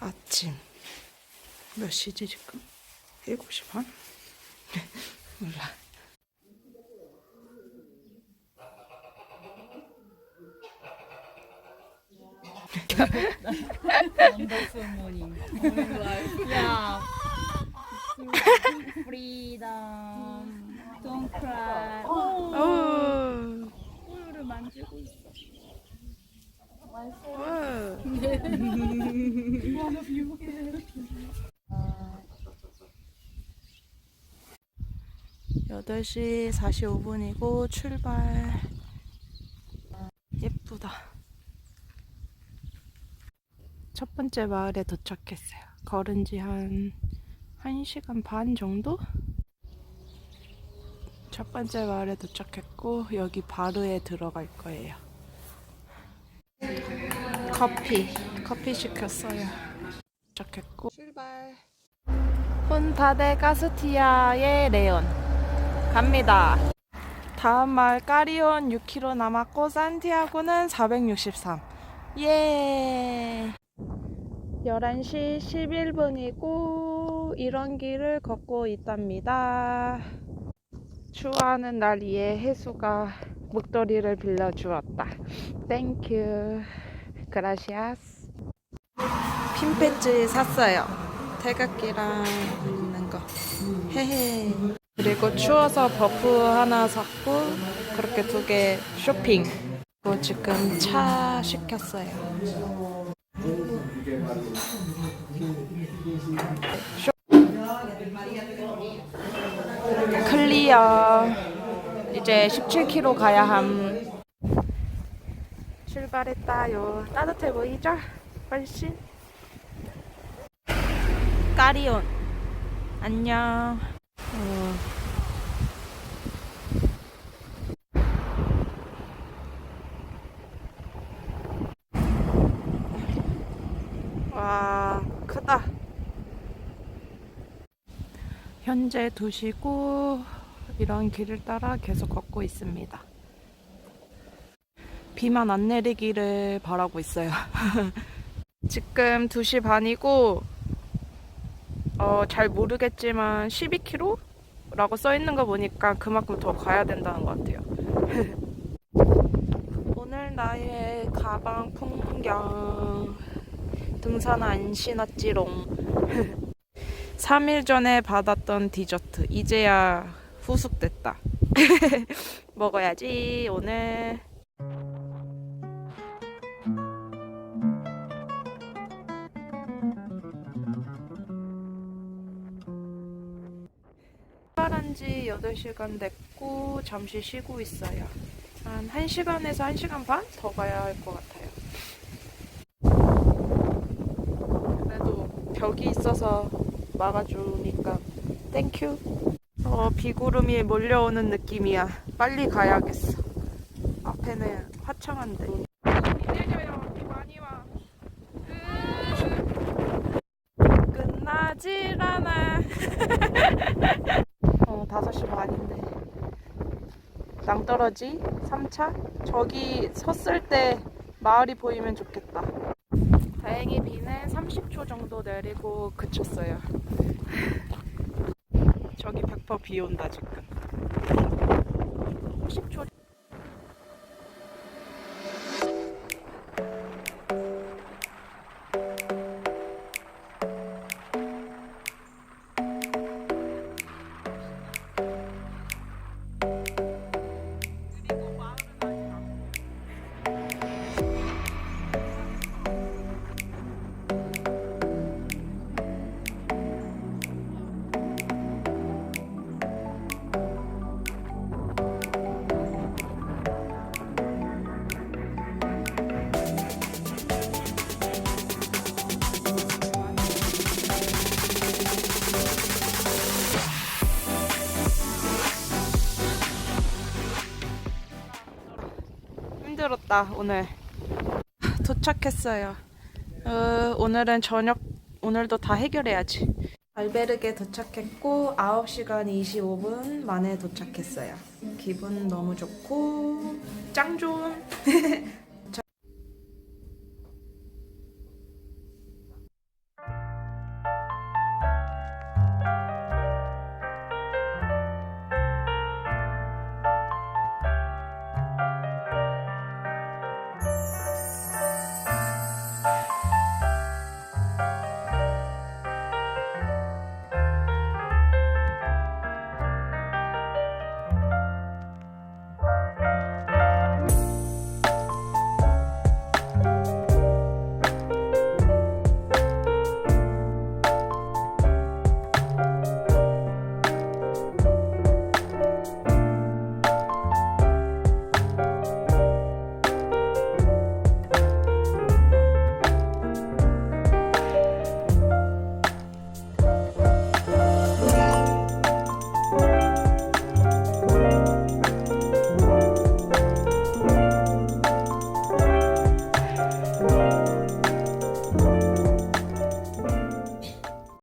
아침 몇 시지 지금? 7시 반? 몰라 Wonderful morning. yeah. Freedom. Don't cry. 어, 오. 우유를 만지고 있어. 와. 여덟 시 45분이고 출발. 예쁘다. 첫 번째 마을에 도착했어요. 걸은 지 한 1시간 반 정도? 첫 번째 마을에 도착했고 여기 바르에 들어갈 거예요. 커피, 커피 시켰어요. 도착했고 출발. 혼타데 가스티아의 레온 갑니다. 다음 마을 까리온 6km 남았고 산티아고는 463. 예. 11시 11분이고 이런 길을 걷고 있답니다. 추워하는 날 이에 해수가 목도리를 빌려주었다. 땡큐. 그라시아스. 핀 배지 샀어요. 태극기랑 있는 거. 헤헤. 그리고 추워서 버프 하나 샀고 그렇게 두 개 쇼핑. 그리고 지금 차 시켰어요. 쇼- 클리어. 이제 17km 가야 함. 출발했다요. 따뜻해 보이죠? 훨씬. 까리온. 안녕. 어. 와, 크다. 현재 2시고 이런 길을 따라 계속 걷고 있습니다. 비만 안 내리기를 바라고 있어요. 지금 2시 반이고 어, 잘 모르겠지만 12km라고 써 있는 거 보니까 그만큼 더 가야 된다는 것 같아요. 오늘 나의 가방 풍경 등산 안 신었지롱. 3일 전에 받았던 디저트 이제야 후숙됐다. 먹어야지 오늘. 출발한 지 8시간 됐고 잠시 쉬고 있어요. 한 1시간에서 1시간 반 더 가야 할 것 같아요. 그래도 벽이 있어서 막아주니까 땡큐. 어, 비구름이 몰려오는 느낌이야. 빨리 가야겠어. 앞에는 화창한데. 않아. 어, 5시 반인데. 낭떠러지 3차? 저기 섰을 때 마을이 보이면 좋겠다. 다행히 비는 30초 정도 내리고 그쳤어요. 저기 100%비 온다 지금. 10초. 힘들었다 오늘. 도착했어요. 어, 오늘은 저녁 오늘도 다 해결해야지. 알베르게 도착했고 9시간 25분 만에 도착했어요. 기분 너무 좋고 짱 좋은